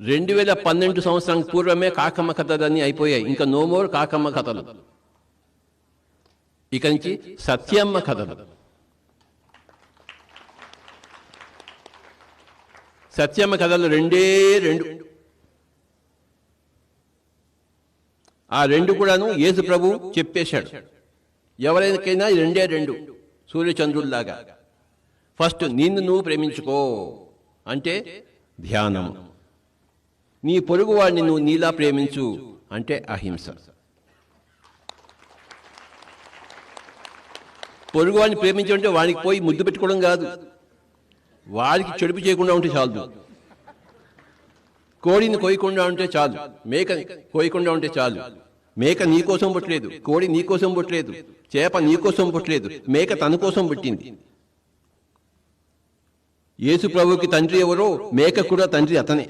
రెండు వేల పన్నెండు సంవత్సరం పూర్వమే కాకమ్మ కథలన్నీ అయిపోయాయి. ఇంకా నోమోర్ కాకమ్మ కథలు. ఇక నుంచి సత్యమ్మ కథలు. సత్యమ్మ కథలు రెండే రెండు. ఆ రెండు కూడాను యేసు ప్రభు చెప్పేశాడు ఎవరికైనా రెండే రెండు సూర్యచంద్రుల్లాగా. ఫస్ట్ నిన్ను నువ్వు ప్రేమించుకో. అంటే ధ్యానం నీ పొరుగువాడిని నువ్వు నీలా ప్రేమించు అంటే అహింస. పొరుగువాడిని ప్రేమించమంటే వాడికి పోయి ముద్దు పెట్టుకోవడం కాదు. వాడికి చెడుపు చేయకుండా ఉంటే చాలు. కోడిని కోయకుండా ఉంటే చాలు. మేకని కోయకుండా ఉంటే చాలు. మేక నీ కోసం పుట్టలేదు. కోడి నీ కోసం పుట్టలేదు. చేప నీ కోసం పుట్టలేదు. మేక తన కోసం పుట్టింది. యేసు ప్రభుకి తండ్రి ఎవరో మేక కూడా తండ్రి అతనే.